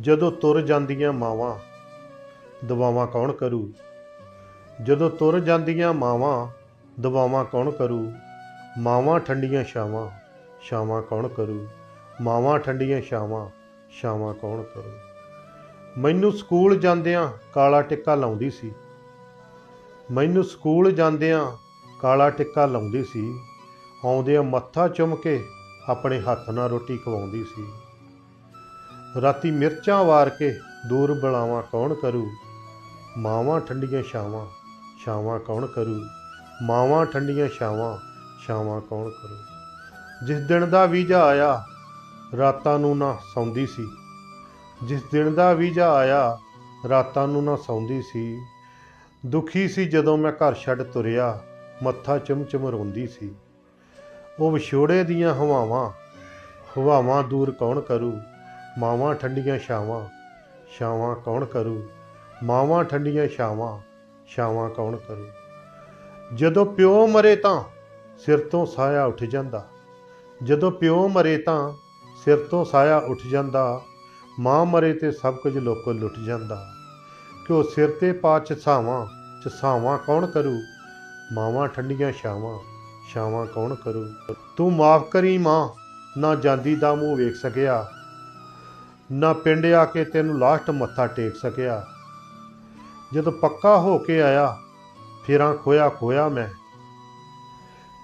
ਜਦੋਂ ਤੁਰ ਜਾਂਦੀਆਂ ਮਾਵਾਂ, ਦਵਾਵਾਂ ਕੌਣ ਕਰੂ? ਜਦੋਂ ਤੁਰ ਜਾਂਦੀਆਂ ਮਾਵਾਂ, ਦਵਾਵਾਂ ਕੌਣ ਕਰੂ? ਮਾਵਾਂ ਠੰਡੀਆਂ ਛਾਵਾਂ ਛਾਵਾਂ ਕੌਣ ਕਰੂ? ਮਾਵਾਂ ਠੰਡੀਆਂ ਛਾਵਾਂ ਛਾਵਾਂ ਕੌਣ ਕਰੂ? ਮੈਨੂੰ ਸਕੂਲ ਜਾਂਦਿਆਂ ਕਾਲਾ ਟਿੱਕਾ ਲਾਉਂਦੀ ਸੀ। ਮੈਨੂੰ ਸਕੂਲ ਜਾਂਦਿਆਂ ਕਾਲਾ ਟਿੱਕਾ ਲਾਉਂਦੀ ਸੀ। ਆਉਂਦਿਆਂ ਮੱਥਾ ਚੁੰਮ ਕੇ ਆਪਣੇ ਹੱਥ ਨਾਲ ਰੋਟੀ ਖਵਾਉਂਦੀ ਸੀ। ਰਾਤੀ ਮਿਰਚਾਂ ਵਾਰ ਕੇ ਦੂਰ ਬੁਲਾਵਾਂ ਕੌਣ ਕਰੂ? ਮਾਵਾਂ ਠੰਡੀਆਂ ਛਾਵਾਂ ਛਾਵਾਂ ਕੌਣ ਕਰੂ? ਮਾਵਾਂ ਠੰਡੀਆਂ ਛਾਵਾਂ ਛਾਵਾਂ ਕੌਣ ਕਰੂ? ਜਿਸ ਦਿਨ ਦਾ ਵੀਜ਼ਾ ਆਇਆ, ਰਾਤਾਂ ਨੂੰ ਨਾ ਸੌਂਦੀ ਸੀ। ਜਿਸ ਦਿਨ ਦਾ ਵੀਜ਼ਾ ਆਇਆ, ਰਾਤਾਂ ਨੂੰ ਨਾ ਸੌਂਦੀ ਸੀ। ਦੁਖੀ ਸੀ ਜਦੋਂ ਮੈਂ ਘਰ ਛੱਡ ਤੁਰਿਆ, ਮੱਥਾ ਚਮਚਮ ਰੋਂਦੀ ਸੀ। ਉਹ ਵਿਛੋੜੇ ਦੀਆਂ ਹਵਾਵਾਂ ਹਵਾਵਾਂ ਦੂਰ ਕੌਣ ਕਰੂ? ਮਾਵਾਂ ਠੰਡੀਆਂ ਛਾਵਾਂ ਛਾਵਾਂ ਕੌਣ ਕਰੂ? ਮਾਵਾਂ ਠੰਡੀਆਂ ਛਾਵਾਂ ਛਾਵਾਂ ਕੌਣ ਕਰੂ? ਜਦੋਂ ਪਿਓ ਮਰੇ ਤਾਂ ਸਿਰ ਤੋਂ ਸਾਇਆ ਉੱਠ ਜਾਂਦਾ। ਜਦੋਂ ਪਿਓ ਮਰੇ ਤਾਂ ਸਿਰ ਤੋਂ ਸਾਇਆ ਉੱਠ ਜਾਂਦਾ। ਮਾਂ ਮਰੇ ਤੇ ਸਭ ਕੁਝ ਲੋਕੋ ਲੁੱਟ ਜਾਂਦਾ। ਕਿ ਉਹ ਸਿਰ ਤੇ ਪਾ ਚਸਾਵਾਂ ਚਸਾਵਾਂ ਕੌਣ ਕਰੂ? ਮਾਵਾਂ ਠੰਡੀਆਂ ਛਾਵਾਂ ਛਾਵਾਂ ਕੌਣ ਕਰੂ? ਤੂੰ ਮਾਫ ਕਰੀ ਮਾਂ, ਨਾ ਜਾਂਦੀ ਦਾ ਮੂੰਹ ਵੇਖ ਸਕਿਆ। ਨਾ ਪਿੰਡ ਆ ਕੇ ਤੈਨੂੰ ਲਾਸਟ ਮੱਥਾ ਟੇਕ ਸਕਿਆ। ਜਦੋਂ ਪੱਕਾ ਹੋ ਕੇ ਆਇਆ, ਫੇਰਾਂ ਖੋਇਆ ਖੋਇਆ ਮੈਂ।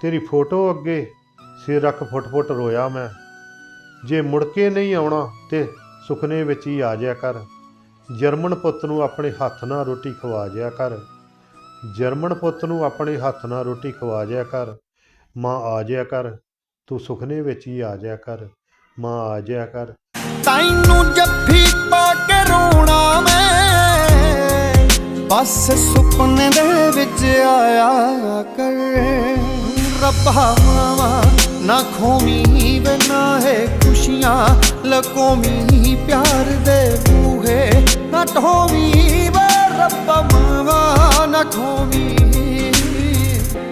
ਤੇਰੀ ਫੋਟੋ ਅੱਗੇ ਸਿਰ ਰੱਖ ਫੁੱਟ ਫੁੱਟ ਰੋਇਆ ਮੈਂ। ਜੇ ਮੁੜ ਕੇ ਨਹੀਂ ਆਉਣਾ ਤੇ ਸੁਖਨੇ ਵਿੱਚ ਹੀ ਆ ਜਾਇਆ ਕਰ। ਜਰਮਨ ਪੁੱਤ ਨੂੰ ਆਪਣੇ ਹੱਥ ਨਾਲ ਰੋਟੀ ਖਵਾ ਜਾਇਆ ਕਰ। ਜਰਮਨ ਪੁੱਤ ਨੂੰ ਆਪਣੇ ਹੱਥ ਨਾਲ ਰੋਟੀ ਖਵਾ ਜਾਇਆ ਕਰ। ਮਾਂ ਆ ਜਾਇਆ ਕਰ। ਤੂੰ ਸੁਖਨੇ ਵਿੱਚ ਹੀ ਆ ਜਾਇਆ ਕਰ। ਮਾਂ ਆ ਜਾਇਆ ਕਰ। ਤੈਨੂੰ ਜੱਫੀ ਪਾ ਕੇ ਰੋਣਾ ਮੈਂ। ਬਸ ਸੁਪਨੇ ਦੇ ਵਿੱਚ ਆਇਆ ਕਰ। ਰੱਬਾ ਮਾਵਾ ਨਾ ਖੋਮੀ ਬਨਾ ਹੈ ਖੁਸ਼ੀਆਂ ਲਕੋਮੀ ਪਿਆਰ ਦੇ ਬੂਹੇ ਨਾ ਢੋਵੀ ਵੇ, ਰੱਬਾ ਮਾਵਾ ਨਾ ਖੋਮੀ